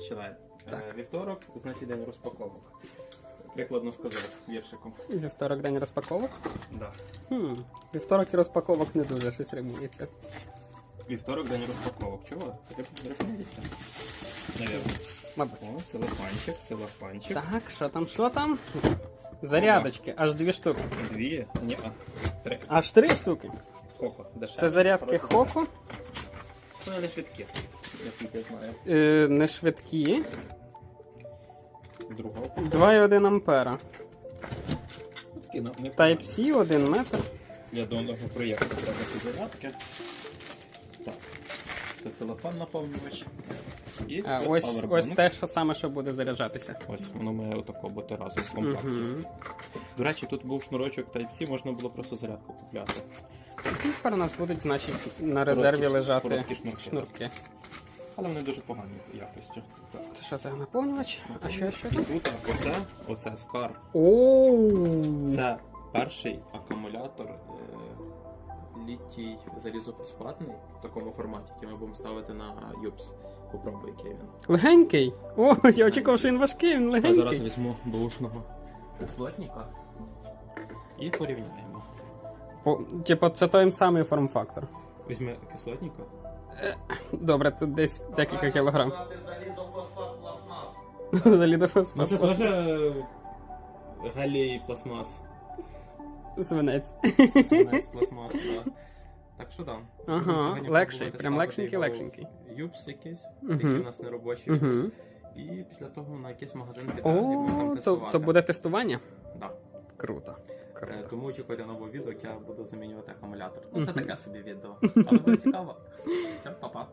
Починаємо. Так. Е, Вівторок, значить день розпаковок. Прикладно сказав віршиком. Вівторок день розпаковок. Да. Хм, вівторок і розпаковок не дуже щось римується. Вівторок день розпаковок. Чого? Таке рекомендується. Навірно. Мабуть. О, целофанчик, целофанчик. Так, що там, що там? Зарядочки, аж дві штуки. Дві. Ні, а. Три. Аж три штуки. Хоко. Дешеве. Це зарядки Просто- Хоко, Вони не швидкі. Наскільки я знаю. е, не швидкі. Друга. 2,1 ампера. Такі, ну, Type-C 1 метр. Для даного проєкту треба ці зарядки. Так. Це телефон наповнювач. І А, це ось, ось те, що саме, що буде заряджатися. Ось воно має отако бути разом в компакті. Угу. До речі, тут був шнурочок Type-C, можна було просто зарядку купляти. Тепер у нас будуть, значить, на резерві Короткі- лежати короткі шнурки. шнурки. Але вони дуже погані якості. Це що це наповнювач? А що ще І тут? тут оце, оце скар. Оу! Це перший акумулятор е, літій залізофосфатний в такому форматі, який ми будемо ставити на юпс. Попробуй, який він. Легенький. О, я очікував, що він важкий, він Я зараз візьму бушного кислотника і порівняємо. По, типу, це той самий форм-фактор. Візьми кислотника. Добре, тут десь декілька кілограм. залізофосфат пластмас. Залідофосфат. Ну це теж е, галій пластмас. Свинець. Свинець пластмас, да. Так що да. Ага, Будемо сьогодні легший, пробувати прям ставити легшенький, його легшенький. Юпс якийсь, Мгм. який у нас не робочий. Угу. І після того на якийсь магазин піде, і будемо там О, то, тестувати. то буде тестування? Да. Круто. Е, Круто. Тому очікуйте нове відео, як я буду замінювати акумулятор. Ну це таке собі відео. Але буде цікаво. Все, па-па.